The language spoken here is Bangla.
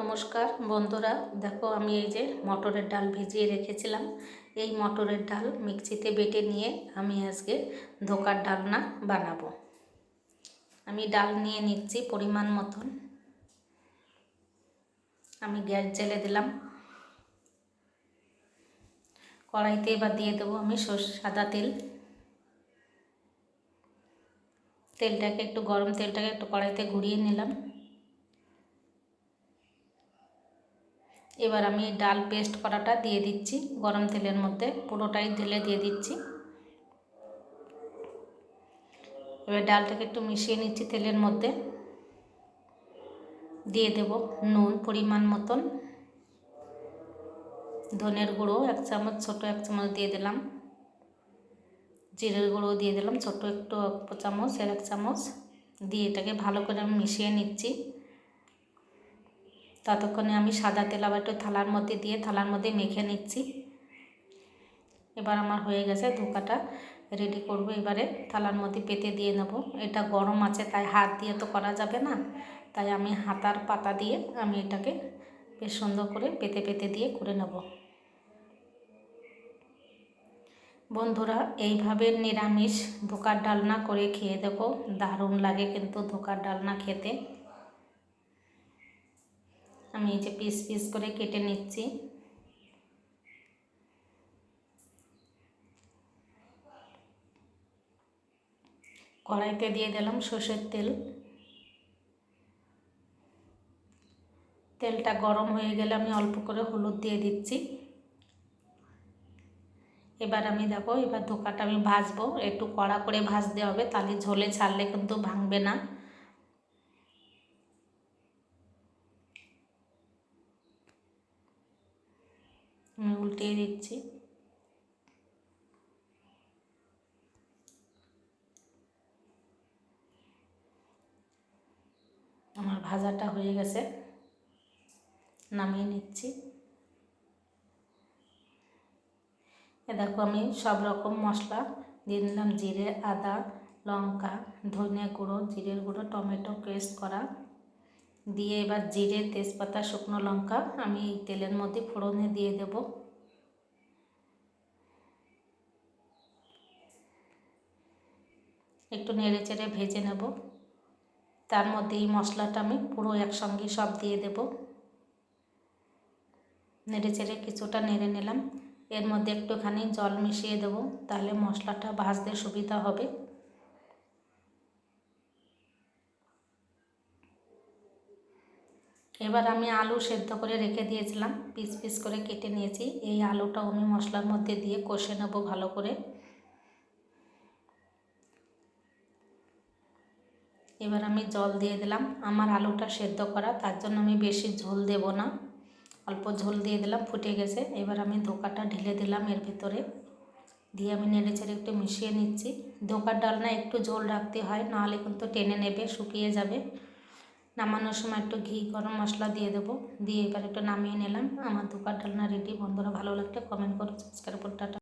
নমস্কার বন্ধুরা, দেখো আমি এই যে মটরের ডাল ভিজিয়ে রেখেছিলাম। এই মটরের ডাল মিক্সিতে বেটে নিয়ে আমি আজকে ধোকার ডালনা বানাবো। আমি ডাল নিয়ে নিচ্ছি পরিমাণ মতন। আমি গ্যাস জেলে দিলাম। কড়াইতে এবার দিয়ে দেবো আমি সাদা তেল। তেলটাকে একটু গরম তেলটাকে একটু কড়াইতে ঘুরিয়ে নিলাম। এবার আমি ডাল পেস্ট করাটা দিয়ে দিচ্ছি, গরম তেলের মধ্যে পুরোটাই ঢেলে দিয়ে দিচ্ছি। এবার ডালটাকে একটু মিশিয়ে নিচ্ছি তেলের মধ্যে। দিয়ে দেব নুন পরিমাণ মতন। ধনের গুঁড়ো এক চামচ, ছোটো এক চামচ দিয়ে দিলাম। জিরের গুঁড়ো দিয়ে দিলাম, ছোটো একটু চামচ এর এক চামচ। দিয়ে এটাকে ভালো করে আমি মিশিয়ে নিচ্ছি। ততক্ষণে আমি সাদা তেল আবার একটু থালার মধ্যে দিয়ে, থালার মধ্যে মেখে নিচ্ছি। এবার আমার হয়ে গেছে ধোকাটা রেডি করব। এবারে থালার মধ্যে পেতে দিয়ে নেব। এটা গরম আছে, তাই হাত দিয়ে তো করা যাবে না। তাই আমি হাতার পাতা দিয়ে আমি এটাকে বেশ সুন্দর করে পেতে পেতে দিয়ে করে নেব। বন্ধুরা, এইভাবে নিরামিষ ধোকার ডালনা করে খেয়ে দেখো, দারুণ লাগে কিন্তু ধোকার ডালনা খেতে। আমি এই যে পিস পিস করে কেটে নিচ্ছি। কড়াইতে দিয়ে দিলাম সর্ষের তেল। তেলটা গরম হয়ে গেলে আমি অল্প করে হলুদ দিয়ে দিচ্ছি। এবার আমি দেখো, এবার ধোকাটা আমি ভাজবো। একটু কড়া করে ভাজতে হবে, তাহলে ঝোলে ছাড়লে কিন্তু ভাঙবে না আমি উল্টিয়ে দিচ্ছি। আমার ভাজাটা হয়ে গেছে। নামিয়ে নিচ্ছি। এ দেখো, আমি সব রকম মশলা দিয়ে দিলাম। জিরে, আদা, লঙ্কা ধনে গুঁড়ো, জিরের গুঁড়ো, টমেটো পেস্ট করা। দিয়ে এবার জিরে, তেজপাতা, শুকনো লঙ্কা আমি এই তেলের মধ্যে ফোড়নে দিয়ে দেব। একটু নেড়ে চেড়ে ভেজে নেব। তার মধ্যে এই মশলাটা আমি পুরো একসঙ্গে সব দিয়ে দেব। নেড়ে চেড়ে কিছুটা নেড়ে নিলাম। এর মধ্যে একটুখানি জল মিশিয়ে দেবো, তাহলে মশলাটা ভাজতে সুবিধা হবে। এবার আমি আলু সেদ্ধ করে রেখে দিয়েছিলাম, পিস পিস করে কেটে নিয়েছি। এই আলুটাও আমি মশলার মধ্যে দিয়ে কষে নেব ভালো করে। এবার আমি জল দিয়ে দিলাম। আমার আলুটা সেদ্ধ করা, তার জন্য আমি বেশি ঝোল দেব না। অল্প ঝোল দিয়ে দিলাম, ফুটে গেছে। এবার আমি ধোকাটা ঢেলে দিলাম এর ভিতরে। দিয়ে আমি নেড়ে চেড়ে একটু মিশিয়ে নিচ্ছি। ধোকার ডালনা একটু ঝোল রাখতে হয়, নাহলে কিন্তু টেনে নেবে, শুকিয়ে যাবে। নামানোর সময় একটু ঘি, গরম মশলা দিয়ে দেবো। দিয়ে এবার একটু নামিয়ে নিলাম। আমার ধোকার ডালনা রেডি বন্ধুরা ভালো লাগলে কমেন্ট করো। সাবস্ক্রাইব করে, টাটা।